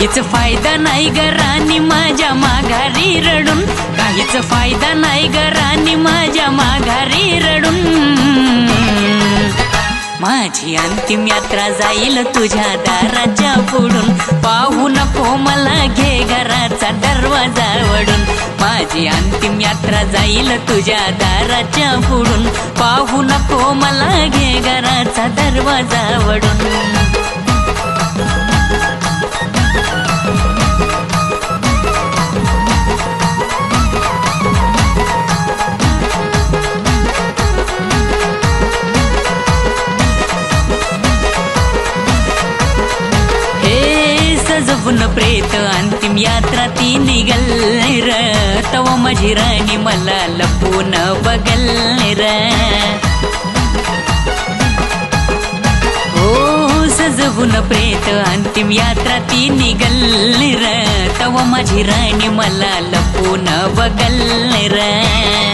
काहीच फायदा नाही ग राणी माझ्या माघारी रडून. काहीच फायदा नाही ग राणी माझ्या माघारी रडून. माझी अंतिम यात्रा जाईल तुझ्या दाराच्या पुढून. पाहू नको मला घे घराचा दरवाजा वडून. माझी अंतिम यात्रा जाईल तुझ्या दाराच्या पुढून. पाहू नको मला घे घराचा दरवाजा वडून. प्रेत अंतिम यात्रा ती निघल र. तव माझी राणी मला लपून बगल र. हो सजवून प्रेत अंतिम यात्रा ती निघल र. तव माझी राणी मला लपून बगल र.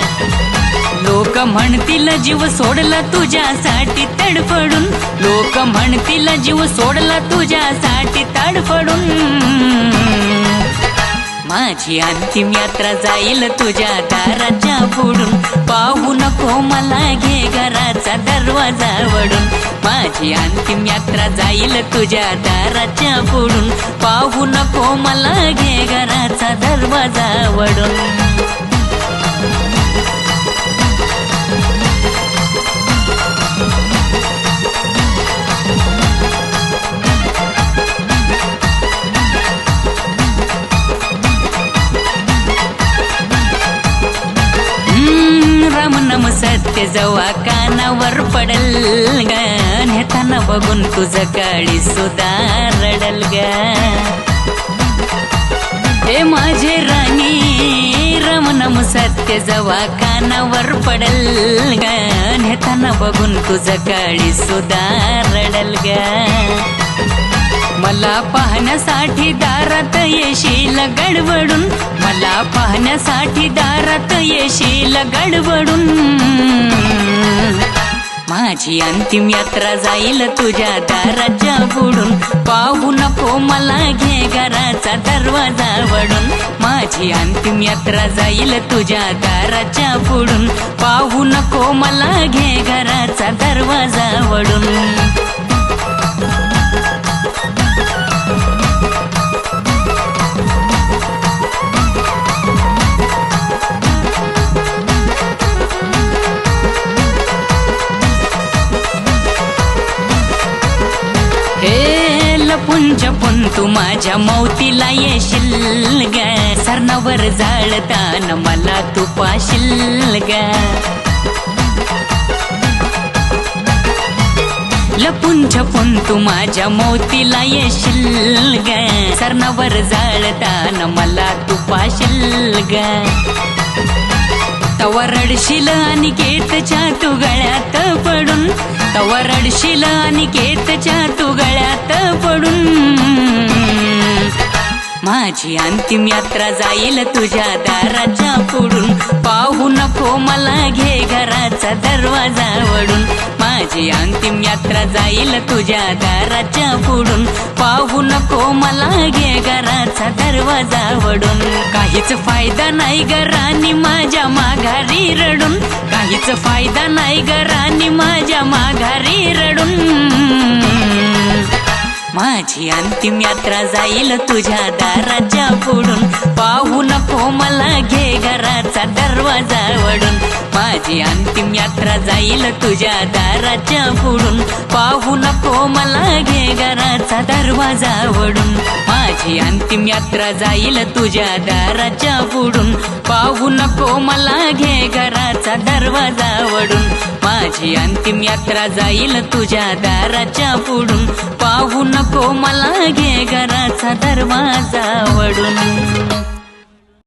लोक म्हणतील जीव सोडला तुझ्यासाठी तडफडून. लोक म्हणतील जीव सोडला तुझ्यासाठी तडफडून. माझी अंतिम यात्रा जाईल तुझ्या दाराच्या पुढून. पाहू नको मला घे घराचा दरवाजा वडून. माझी अंतिम यात्रा जाईल तुझ्या दाराच्या पुढून. पाहू नको मला घे घराचा दरवाजा वडून. सत्य जवा कानावर पडल ग. नेताना बघून तुझं काळी सुधारडल ग. हे माझे राणी रमनम सत्य जवा कानावर पडल ग. नेताना बघून तुझं काळी सुधारडल गा. मला पाहण्यासाठी दारात येशील गडबडून. मला पाहण्यासाठी दारात येशील गडबडून. माझी अंतिम यात्रा जाईल तुझ्या दाराच्या बुडून पाहू नको मला घे घराचा दरवाजा वडून. माझी अंतिम यात्रा जाईल तुझ्या दाराच्या बुडून पाहू नको मला घे घराचा दरवाजा वडून. जपून तू माझ्या मौतीला येशील ग. सरणावर जाळताना मला तू पाशील ग. लपून छपून तू माझ्या मोतीला येशील ग. सरणावर जाळताना मला तू पाशील ग. तवा रडशील आणि केतच्या तू गळ्यात पडून तवा रडशील आणि केतच्या तू गळ्यात पडून. माझी अंतिम यात्रा जाईल तुझ्या दाराच्या पुढून. पाहू नको मला घे घराचा दरवाजा वडून माझी अंतिम यात्रा जाईल तुझ्या दाराच्या पुढून. पाहू नको मला घे घराचा दरवाजा वडून. काहीच फायदा नाही ग राणी माझ्या माघारी रडून. काहीच फायदा नाही घरानी राणी माझ्या माघारी रडून. माझी अंतिम यात्रा जाईल तुझ्या दाराच्या पुढून. पाहू नको मला घे घराचा दरवाजा वडून. माझी अंतिम यात्रा जाईल तुझ्या दाराच्या पुढून. पाहू नको मला घे घराचा दरवाजा वडून. माझी अंतिम यात्रा जाईल तुझ्या दाराच्या पुढून. पाहू नको मला घे घराचा दरवाजा वडून. माझी अंतिम यात्रा जाईल तुझ्या दाराच्या पुढून. पाहू नको मला घे घराचा दरवाजा वडून.